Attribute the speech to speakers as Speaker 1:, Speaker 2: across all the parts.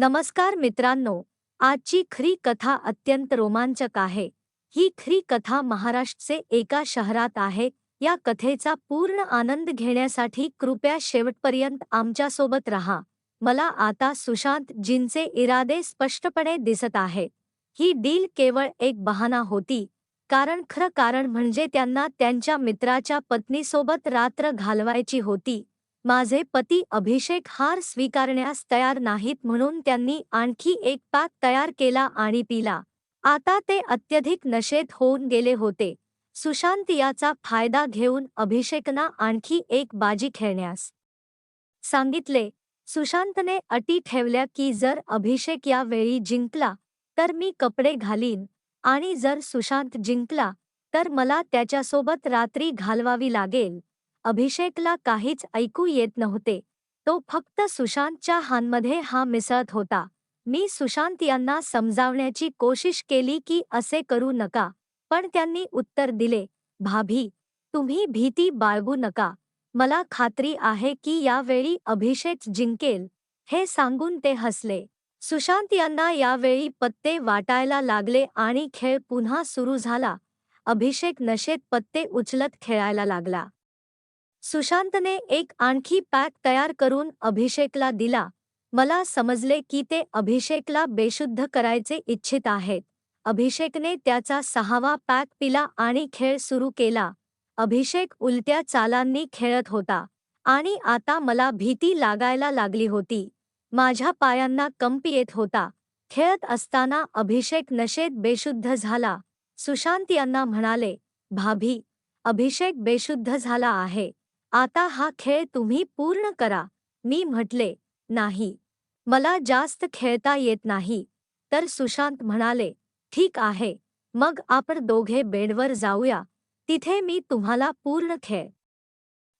Speaker 1: नमस्कार मित्रांनो आजची खरी कथा अत्यंत रोमांचक आहे. ही खरी कथा महाराष्ट्रचे एका शहरात आहे. या कथेचा पूर्ण आनंद घेण्यासाठी कृपया शेवटपर्यंत आमच्यासोबत रहा. मला आता सुशांत जींचे इरादे स्पष्टपणे दिसत आहेत ही डील केवळ एक बहाना होती. कारण खरं कारण म्हणजे त्यांना त्यांच्या मित्राच्या पत्नीसोबत रात्र घालवायची होती. माझे पती अभिषेक हार स्वीकारण्यास तयार नाहीत म्हणून त्यांनी आणखी एक पाक तयार केला आणि पिला. आता ते अत्यधिक नशेत होऊन गेले होते. सुशांत याचा फायदा घेऊन अभिषेकना आणखी एक बाजी खेळण्यास सांगितले. सुशांतने अटी ठेवल्या की जर अभिषेक या वेळी जिंकला तर मी कपडे घालीन. आणि जर सुशांत जिंकला तर मला त्याच्यासोबत रात्री घालवावी लागेल. अभिषेकला काहीच ऐकू येत नव्हते. तो फक्त सुशांतच्या हानमध्ये हा मिसळत होता. मी सुशांत यांना समजावण्याची कोशिश केली की असे करू नका. पण त्यांनी उत्तर दिले, भाभी, तुम्ही भीती बाळगू नका. मला खात्री आहे की यावेळी अभिषेक जिंकेल. हे सांगून ते हसले. सुशांत यांना यावेळी पत्ते वाटायला लागले आणि खेळ पुन्हा सुरू झाला. अभिषेक नशेत पत्ते उचलत खेळायला लागला. सुशांतने एक आणखी पॅक तयार करून अभिषेकला दिला. मला समजले की ते अभिषेकला बेशुद्ध करायचे इच्छित आहेत. अभिषेकने त्याचा सहावा पॅक पिला आणि खेळ सुरू केला. अभिषेक उलट्या चालांनी खेळत होता आणि आता मला भीती लागायला लागली होती. माझ्या पायांना कंप येत होता. खेळत असताना अभिषेक नशेत बेशुद्ध झाला. सुशांत यांना म्हणाले भाभी अभिषेक बेशुद्ध झाला आहे. आता हा खेळ तुम्ही पूर्ण करा. मी म्हटले नाही. मला जास्त खेळता येत नाही. तर सुशांत म्हणाले ठीक आहे. मग आपण दोघे बेडवर जाऊया. तिथे मी तुम्हाला पूर्ण खेळ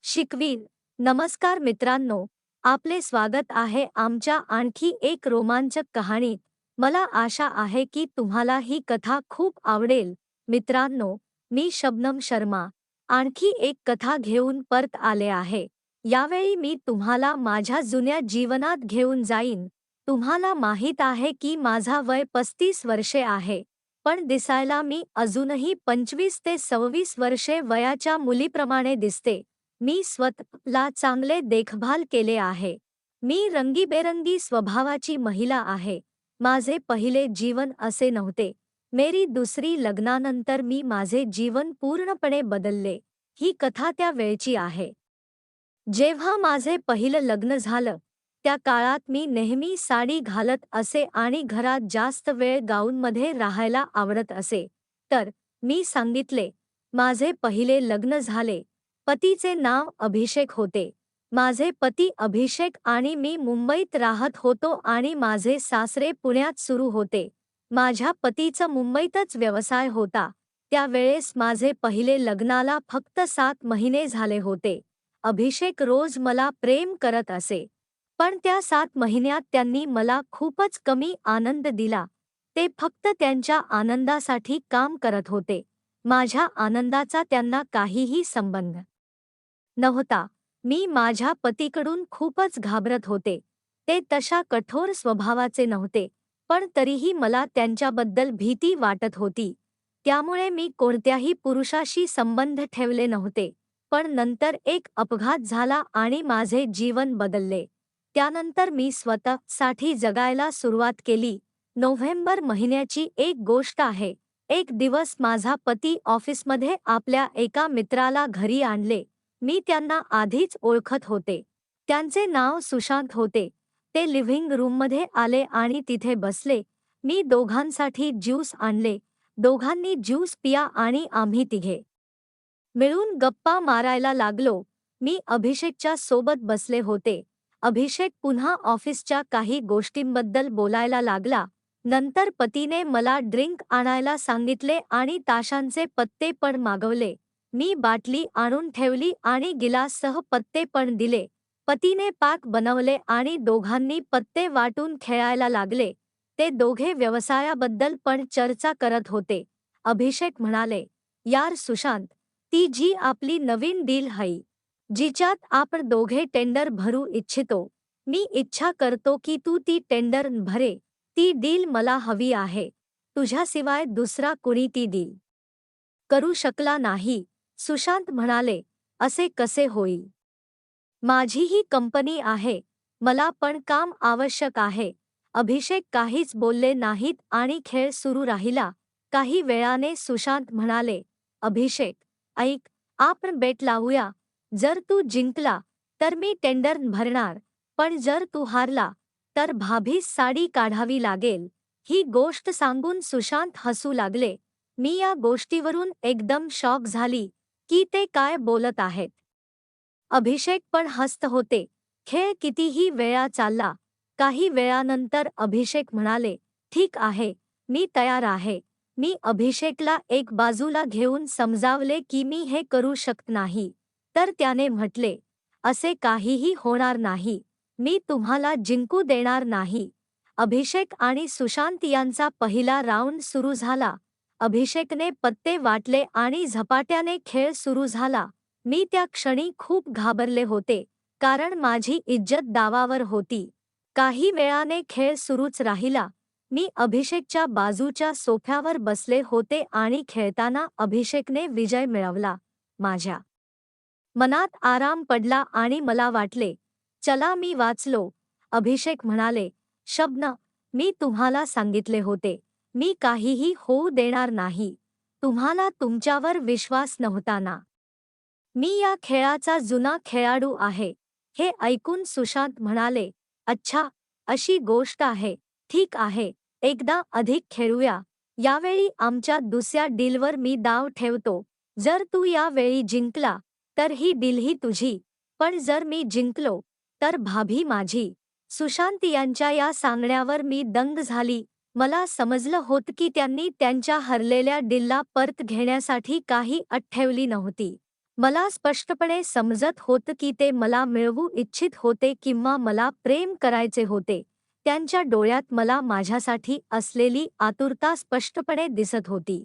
Speaker 1: शिकवीन. नमस्कार मित्रांनो. आपले स्वागत आहे आमच्या आणखी एक रोमांचक कहाणीत. मला आशा आहे की तुम्हाला ही कथा खूप आवडेल. मित्रांनो मी शबनम शर्मा. आणखी एक कथा घेऊन परत आले आहे. यावेळी मी तुम्हाला माझ्या जुन्या जीवनात घेऊन जाईन. तुम्हाला माहीत आहे की माझा वय पस्तीस वर्षे आहे. पण दिसायला मी अजूनही पंचवीस ते सव्वीस वर्षे वयाच्या मुलीप्रमाणे दिसते. मी स्वतःला चांगले देखभाल केले आहे. मी रंगीबेरंगी स्वभावाची महिला आहे. माझे पहिले जीवन असे नव्हते. मेरी दुसरी लग्नानंतर मी माझे जीवन पूर्णपणे बदलले. ही कथा त्या वेळची आहे. जेव्हा माझे पहिलं लग्न झालं त्या काळात मी नेहमी साडी घालत असे आणि घरात जास्त वेळ गाऊनमध्ये राहायला आवडत असे. तर मी सांगितले माझे पहिले लग्न झाले. पतीचे नाव अभिषेक होते. माझे पती अभिषेक आणि मी मुंबईत राहत होतो आणि माझे सासरे पुण्यात सुरू होते. माझ्या पतीचा मुंबईतच व्यवसाय होता. त्यावेळेस माझे पहिले लग्नाला फक्त सात महिने झाले होते. अभिषेक रोज मला प्रेम करत असे. पण त्या सात महिन्यात त्यांनी मला खूपच कमी आनंद दिला. ते फक्त त्यांच्या आनंदासाठी काम करत होते. माझ्या आनंदाचा त्यांना काहीही संबंध नव्हता. मी माझ्या पतीकडून खूपच घाबरत होते. ते तशा कठोर स्वभावाचे नव्हते. पण तरीही मला त्यांच्याबद्दल भीती वाटत होती. त्यामुळे मी कोणत्याही पुरुषाशी संबंध ठेवले नव्हते. पण नंतर एक अपघात झाला आणि माझे जीवन बदलले. त्यानंतर मी स्वतःसाठी जगायला सुरुवात केली. नोव्हेंबर महिन्याची एक गोष्ट आहे. एक दिवस माझा पती ऑफिसमध्ये आपल्या एका मित्राला घरी आणले. मी त्यांना आधीच ओळखत होते. त्यांचे नाव सुशांत होते. ते लिव्हिंग रूममध्ये आले आणि तिथे बसले. मी दोघांसाठी ज्यूस आणले. दोघांनी ज्यूस पिया आणि आम्ही तिघे. मिळून गप्पा मारायला लागलो. मी अभिषेकच्या सोबत बसले होते. अभिषेक पुन्हा ऑफिसच्या काही गोष्टींबद्दल बोलायला लागला. नंतर पतीने मला ड्रिंक आणायला सांगितले आणि ताशांचे पत्ते पण मागवले. मी बाटली आणून ठेवली आणि गिलाससह पत्ते पण दिले. पतीने पाक बनवले आणि दोघांनी पत्ते वाटून खेळायला लागले. ते दोघे व्यवसायाबद्दल पण चर्चा करत होते. अभिषेक म्हणाले यार सुशांत ती जी आपली नवीन डील हई जिच्यात आपण दोघे टेंडर भरू इच्छितो मी इच्छा करतो की तू ती टेंडर भरे. ती डील मला हवी आहे. तुझ्याशिवाय दुसरा कुणी ती डील करू शकला नाही. सुशांत म्हणाले असे कसे होईल? माझी ही कंपनी आहे. मला पण काम आवश्यक आहे. अभिषेक काहीच बोलले नाहीत आणि खेळ सुरू राहिला. काही वेळाने सुशांत म्हणाले अभिषेक ऐक आपण बेट लावूया. जर तू जिंकला तर मी टेंडर भरणार. पण जर तू हारला तर भाभीस साडी काढावी लागेल. ही गोष्ट सांगून सुशांत हसू लागले. मी या गोष्टीवरून एकदम शॉक झाली. की ते काय बोलत आहेत? अभिषेक पण हस्त होते. खेळ कितीही वेळा चालला काही वेळानंतर अभिषेक म्हणाले ठीक आहे मी तयार आहे. मी अभिषेकला एक बाजूला घेऊन समजावले की मी हे करू शकत नाही. तर त्याने म्हटले असे काहीही होणार नाही. मी तुम्हाला जिंकू देणार नाही. अभिषेक आणि सुशांत यांचा पहिला राऊंड सुरू झाला. अभिषेकने पत्ते वाटले आणि झपाट्याने खेळ सुरू झाला. मी त्या क्षणी खूप घाबरले होते कारण माझी इज्जत दावावर होती. काही वेळाने खेळ सुरूच राहिला. मी अभिषेकच्या बाजूच्या सोफ्यावर बसले होते आणि खेळताना अभिषेकने विजय मिळवला माझ्या मनात आराम पडला आणि मला वाटले चला मी वाचलो. अभिषेक म्हणाले शब्न मी तुम्हाला सांगितले होते मी काहीही होऊ देणार नाही. तुम्हाला तुमच्यावर विश्वास नव्हता ना? मी या खेळाचा जुना खेळाडू आहे. हे ऐकून सुशांत म्हणाले अच्छा अशी गोष्ट आहे. ठीक आहे. एकदा अधिक खेळूया. यावेळी आमच्या दुसऱ्या डीलवर मी दाव ठेवतो. जर तू यावेळी जिंकला तर ही डीलही तुझी. पण जर मी जिंकलो तर भाभी माझी. सुशांत यांच्या या सांगण्यावर मी दंग झाली. मला समजलं होत की त्यांनी त्यांच्या हरलेल्या डीलला परत घेण्यासाठी काही अट ठेवली नव्हती. मला स्पष्टपणे समजत होतं की ते मला मिळवू इच्छित होते किंवा मला प्रेम करायचे होते. त्यांच्या डोळ्यात मला माझ्यासाठी असलेली आतुरता स्पष्टपणे दिसत होती.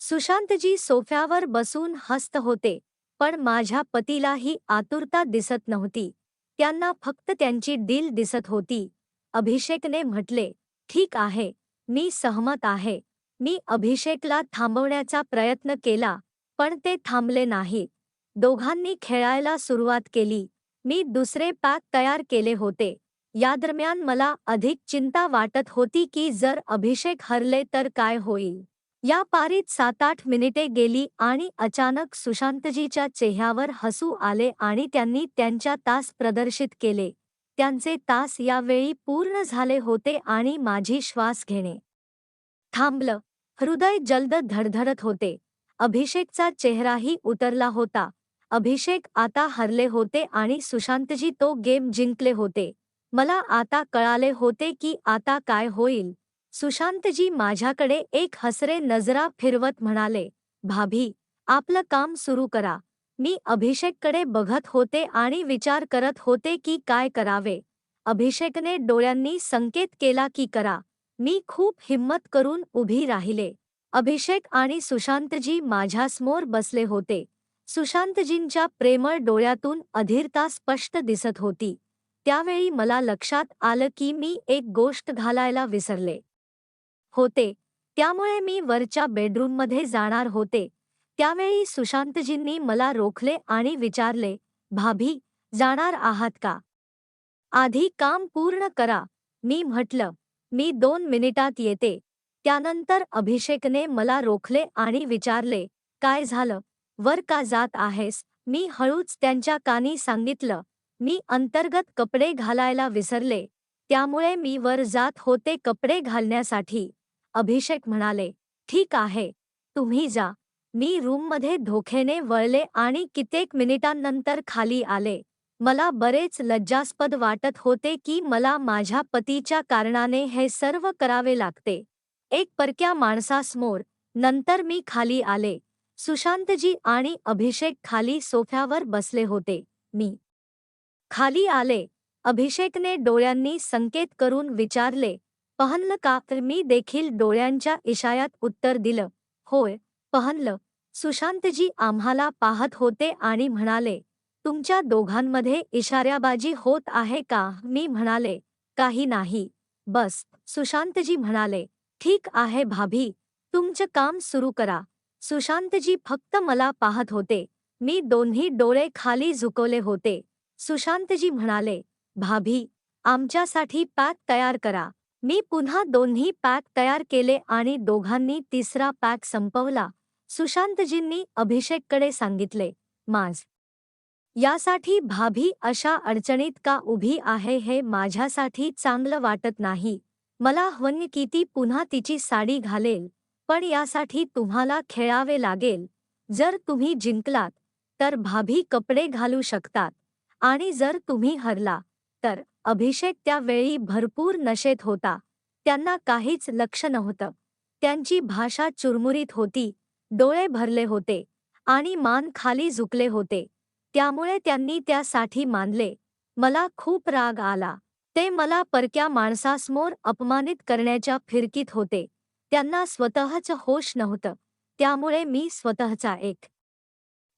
Speaker 1: सुशांतजी सोफ्यावर बसून हस्त होते पण माझ्या पतीला ही आतुरता दिसत नव्हती. त्यांना फक्त त्यांची डील दिसत होती. अभिषेकने म्हटले ठीक आहे मी सहमत आहे. मी अभिषेकला थांबवण्याचा प्रयत्न केला. पण ते थांबले नाहीत. दोघांनी खेळायला सुरुवात केली. मी दुसरे पॅक तयार केले होते. यादरम्यान मला अधिक चिंता वाटत होती की जर अभिषेक हरले तर काय होईल. या पारीत सात आठ मिनिटे गेली आणि अचानक सुशांतजीच्या चेहऱ्यावर हसू आले आणि त्यांनी त्यांच्या तास प्रदर्शित केले. त्यांचे तास यावेळी पूर्ण झाले होते आणि माझी श्वास घेणे. थांबलं. हृदय जलद धडधडत होते. अभिषेकचा चेहराही उतरला होता. अभिषेक आता हरले होते आणि सुशांतजी तो गेम जिंकले होते. मला आता कळाले होते की आता काय होईल. सुशांतजी माझ्याकडे एक हसरे नजरा फिरवत म्हणाले भाभी आपलं काम सुरू करा. मी अभिषेककडे बघत होते आणि विचार करत होते की काय करावे. अभिषेकने डोळ्यांनी संकेत केला की करा. मी खूप हिम्मत करून उभी राहिले. अभिषेक आणि सुशांतजी माझ्यासमोर बसले होते. सुशांतजींच्या प्रेमळ डोळ्यातून अधीरता स्पष्ट दिसत होती. त्यावेळी मला लक्षात आलं की मी एक गोष्ट घालायला विसरले होते. त्यामुळे मी वरच्या बेडरूममध्ये जाणार होते. त्यावेळी सुशांतजींनी मला रोखले आणि विचारले भाभी जाणार आहात का? आधी काम पूर्ण करा. मी म्हटलं मी दोन मिनिटात येते. त्यानंतर अभिषेकने मला रोखले आणि विचारले काय झालं? वर का जात आहेस? मी हळूच त्यांच्या कानी सांगितलं. मी अंतर्गत कपडे घालायला विसरले. त्यामुळे मी वर जात होते कपडे घालण्यासाठी. अभिषेक म्हणाले ठीक आहे. तुम्ही जा. मी रूममध्ये धोखेने वळले आणि कित्येक मिनिटांनंतर खाली आले. मला बरेच लज्जास्पद वाटत होते की मला माझ्या पतीच्या कारणाने हे सर्व करावे लागते. एक परक्या माणसासमोर नंतर मी खाली आले. सुशांतजी आणि अभिषेक खाली सोफ्यावर बसले होते. मी खाली आले. अभिषेकने डोळ्यांनी संकेत करून विचारले पहनलं का? तर मी देखील डोळ्यांच्या इशायात उत्तर दिलं होय पहनलं. सुशांतजी आम्हाला पाहत होते आणि म्हणाले तुमच्या दोघांमध्ये इशाऱ्याबाजी होत आहे का? मी म्हणाले काही नाही. बस सुशांतजी म्हणाले ठीक आहे भाभी तुमचं काम सुरू करा. सुशांतजी फक्त मला पाहत होते. मी दोन्ही डोळे खाली झुकवले होते. सुशांतजी म्हणाले भाभी आमच्यासाठी पॅक तयार करा. मी पुन्हा दोन्ही पॅक तयार केले आणि दोघांनी तिसरा पॅक संपवला. सुशांतजींनी अभिषेककडे सांगितले माझ यासाठी भाभी अशा अडचणीत का उभी आहे हे माझ्यासाठी चांगलं वाटत नाही. मला हवं की ती पुन्हा तिची साडी घालेल पण यासाठी तुम्हाला खेळावे लागेल. जर तुम्ही जिंकलात तर भाभी कपडे घालू शकतात. आणि जर तुम्ही हरला तर अभिषेक त्यावेळी भरपूर नशेत होता. त्यांना काहीच लक्ष नव्हतं. त्यांची भाषा चुरमुरीत होती डोळे भरले होते आणि मान खाली झुकले होते. त्यामुळे त्यांनी त्यासाठी मानले. मला खूप राग आला. ते मला परक्या माणसासमोर अपमानित करण्याच्या फिरकीत होते. त्यांना स्वतःच होश नव्हतं. त्यामुळे मी स्वतःचा एक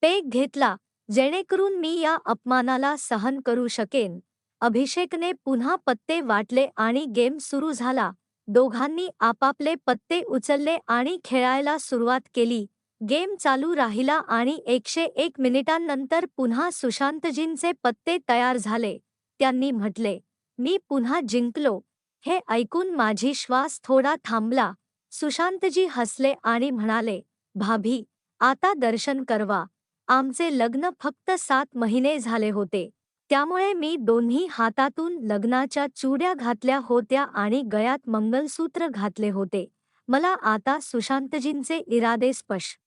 Speaker 1: पेग घेतला जेणेकरून मी या अपमानाला सहन करू शकेन. अभिषेकने पुन्हा पत्ते वाटले आणि गेम सुरू झाला. दोघांनी आपापले पत्ते उचलले आणि खेळायला सुरुवात केली. गेम चालू राहिला आणि एकशे एक मिनिटांनंतर पुन्हा सुशांतजींचे पत्ते तयार झाले. त्यांनी म्हटले मी पुन्हा जिंकलो. हे ऐकून माझी श्वास थोडा थांबला. सुशांतजी हसले आणि म्हणाले भाभी आता दर्शन करवा. आमचे लग्न फक्त सात महिने झाले होते. त्यामुळे मी दोन्ही हातातून लग्नाच्या चुड्या घातल्या होत्या आणि गळ्यात मंगलसूत्र घातले होते. मला आता सुशांतजींचे इरादे स्पष्ट.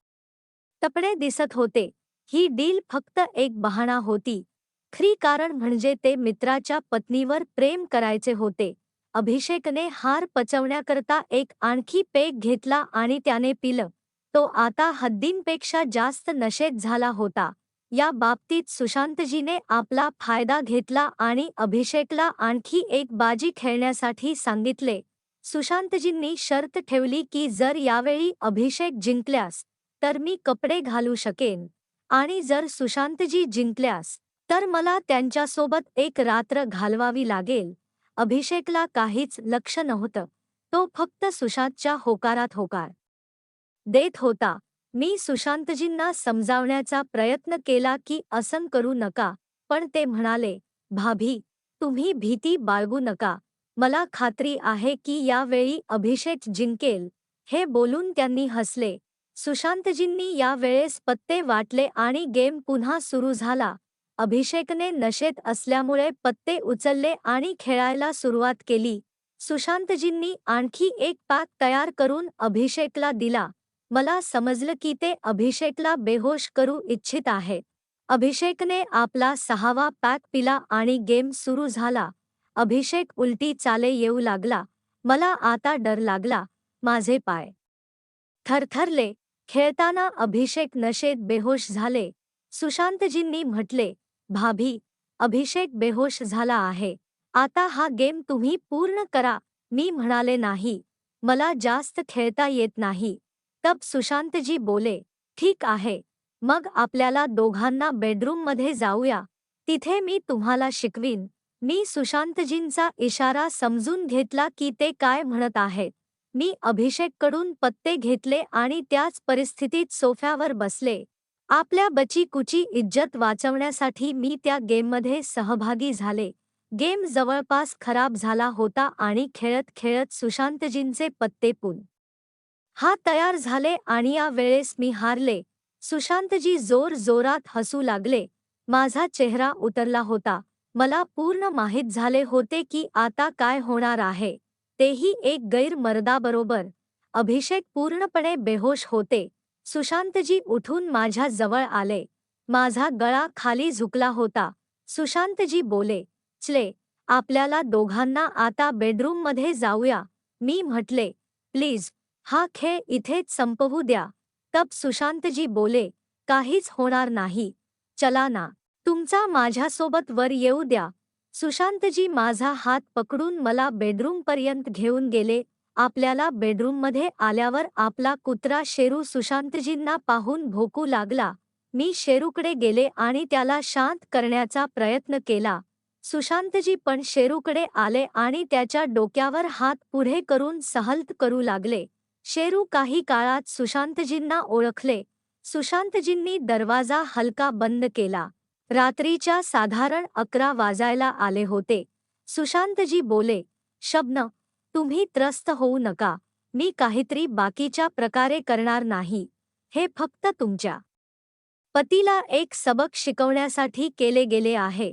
Speaker 1: टपडे दिसत होते. ही डील फक्त एक बहाणा होती. खरी कारण म्हणजे ते मित्राच्या पत्नीवर प्रेम करायचे होते. अभिषेकने हार पचवण्याकरता एक आणखी पेक घेतला आणि त्याने पिलं. तो आता हद्दींपेक्षा जास्त नशेत झाला होता. या बाबतीत सुशांतजीने आपला फायदा घेतला आणि अभिषेकला आणखी एक बाजी खेळण्यासाठी सांगितले. सुशांतजींनी शर्त ठेवली की जर यावेळी अभिषेक जिंकल्यास तर मी कपडे घालू शकेन. आणि जर सुशांतजी जिंकल्यास तर मला त्यांच्यासोबत एक रात्र घालवावी लागेल. अभिषेकला काहीच लक्ष नव्हतं. तो फक्त सुशांतच्या होकारात होकार. देत होता मी सुशांतजींना समजावण्याचा प्रयत्न केला की असं करू नका पण ते म्हणाले भाभी तुम्ही भीती बाळगू नका. मला खात्री आहे की यावेळी अभिषेक जिंकेल. हे बोलून त्यांनी हसले. सुशांतजींनी यावेळेस पत्ते वाटले आणि गेम पुन्हा सुरू झाला. अभिषेकने नशेत असल्यामुळे पत्ते उचलले आणि खेळायला सुरुवात केली. सुशांतजींनी आणखी एक पॅक तयार करून अभिषेकला दिला. मला समजलं की ते अभिषेकला बेहोश करू इच्छित आहे. अभिषेकने आपला सहावा पॅक पिला आणि गेम सुरू झाला. अभिषेक उलटी चाले येऊ लागला. मला आता डर लागला. माझे पाय थरथरले. खेळताना अभिषेक नशेत बेहोश झाले. सुशांतजींनी म्हटले भाभी अभिषेक बेहोश झाला आहे. आता हा गेम तुम्ही पूर्ण करा. मी म्हणाले नाही. मला जास्त खेळता येत नाही. तब सुशांतजी बोले ठीक आहे. मग आपल्याला दोघांना बेडरूममध्ये जाऊया. तिथे मी तुम्हाला शिकवीन. मी सुशांतजींचा इशारा समजून घेतला की ते काय म्हणत आहेत. मी अभिषेककडून पत्ते घेतले आणि त्याच परिस्थितीत सोफ्यावर बसले. आपल्या बची कुची इज्जत वाचवण्यासाठी मी त्या गेममध्ये सहभागी झाले. गेम जवळपास खराब झाला होता आणि खेळत खेळत सुशांतजींचे पत्ते पुन. हा तयार झाले आणि या वेळेस मी हारले. सुशांतजी जोर जोरात हसू लागले. माझा चेहरा उतरला होता. मला पूर्ण माहीत झाले होते की आता काय होणार आहे. तेही एक गैरमर्दाबरोबर. अभिषेक पूर्णपणे बेहोश होते. सुशांतजी उठून माझ्या जवळ आले. माझा गळा खाली झुकला होता. सुशांतजी बोले चले आपल्याला दोघांना आता बेडरूममध्ये जाऊया. मी म्हटले प्लीज हा खेळ इथेच संपवू द्या. तप सुशांतजी बोले काहीच होणार नाही. चला ना तुमचा माझ्यासोबत वर येऊ द्या. सुशांतजी माझा हात पकडून मला बेडरूमपर्यंत घेऊन गेले. आपल्याला बेडरूममध्ये आल्यावर आपला कुत्रा शेरू सुशांतजींना पाहून भोकू लागला. मी शेरूकडे गेले आणि त्याला शांत करण्याचा प्रयत्न केला. सुशांतजी पण शेरूकडे आले आणि त्याच्या डोक्यावर हात पुढे करून सहल्त करू लागले. शेरू काही काळात सुशांतजींना ओळखले. सुशांतजींनी दरवाजा हलका बंद केला. रात्रीच्या साधारण अकरा वाजायला आले होते. सुशांतजी बोले शब्न तुम्ही त्रस्त होऊ नका. मी काहीतरी बाकीच्या प्रकारे करणार नाही. हे फक्त तुमच्या पतीला एक सबक शिकवण्यासाठी केले गेले आहे.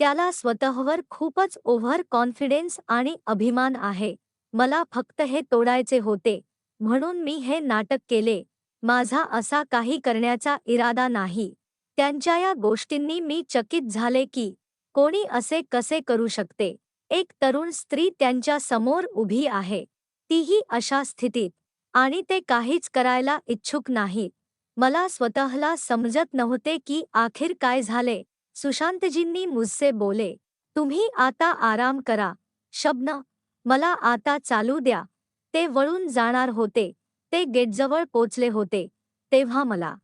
Speaker 1: त्याला स्वतःवर खूपच ओव्हर कॉन्फिडेन्स आणि अभिमान आहे. मला फक्त हे तोडायचे होते. म्हणून मी हे नाटक केले. माझा असा काही करण्याचा इरादा नाही. त्यांच्या या गोष्टींनी मी चकित झाले की कोणी असे कसे करू शकते? एक तरुण स्त्री त्यांच्यासमोर उभी आहे. तीही अशा स्थितीत. आणि ते काहीच करायला इच्छुक नाहीत मला स्वतःला समजत नव्हते की आखिर काय झाले. सुशांतजींनी मुझसे बोले तुम्ही आता आराम करा. शब्न मला आता चालू द्या. ते वळून जाणार होते. ते गेटजवळ पोचले होते. तेव्हा मला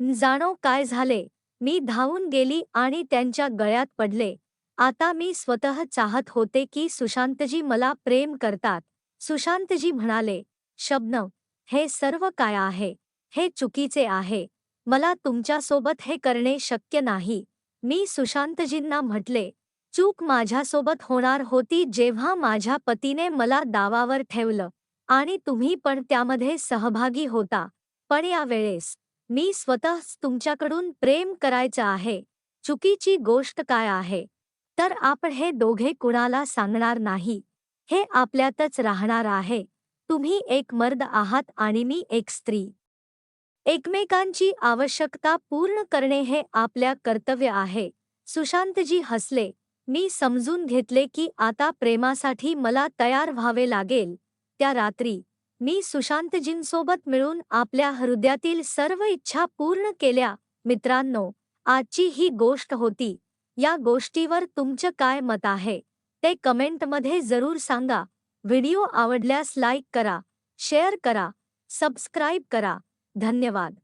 Speaker 1: जाणो काय झाले. मी धावून गेली आणि त्यांच्या गळ्यात पडले. आता मी स्वतः चाहत होते की सुशांतजी मला प्रेम करतात. सुशांतजी म्हणाले शब्न हे सर्व काय आहे? हे चुकीचे आहे. मला तुमच्यासोबत हे करणे शक्य नाही. मी सुशांतजींना म्हटले चूक माझ्यासोबत होणार होती जेव्हा माझ्या पतीने मला दावावर ठेवलं आणि तुम्ही पण त्यामध्ये सहभागी होता. पण यावेळेस मी स्वतःच तुमच्याकडून प्रेम करायचं आहे. चुकीची गोष्ट काय आहे? तर आपण हे दोघे कुणाला सांगणार नाही. हे आपल्यातच राहणार आहे. तुम्ही एक मर्द आहात आणि मी एक स्त्री. एकमेकांची आवश्यकता पूर्ण करणे हे आपल्या कर्तव्य आहे. सुशांतजी हसले. मी समजून घेतले की आता प्रेमासाठी मला तयार व्हावे लागेल. त्या रात्री मी सुशांतजींसोबत मिळून आपल्या हृदयातील सर्व इच्छा पूर्ण केल्या. मित्रांनो आजची ही गोष्ट होती. या गोष्टीवर तुमचं काय मत आहे? ते कमेंटमध्ये जरूर सांगा. व्हिडिओ आवडल्यास लाईक करा शेअर करा सबस्क्राईब करा. धन्यवाद.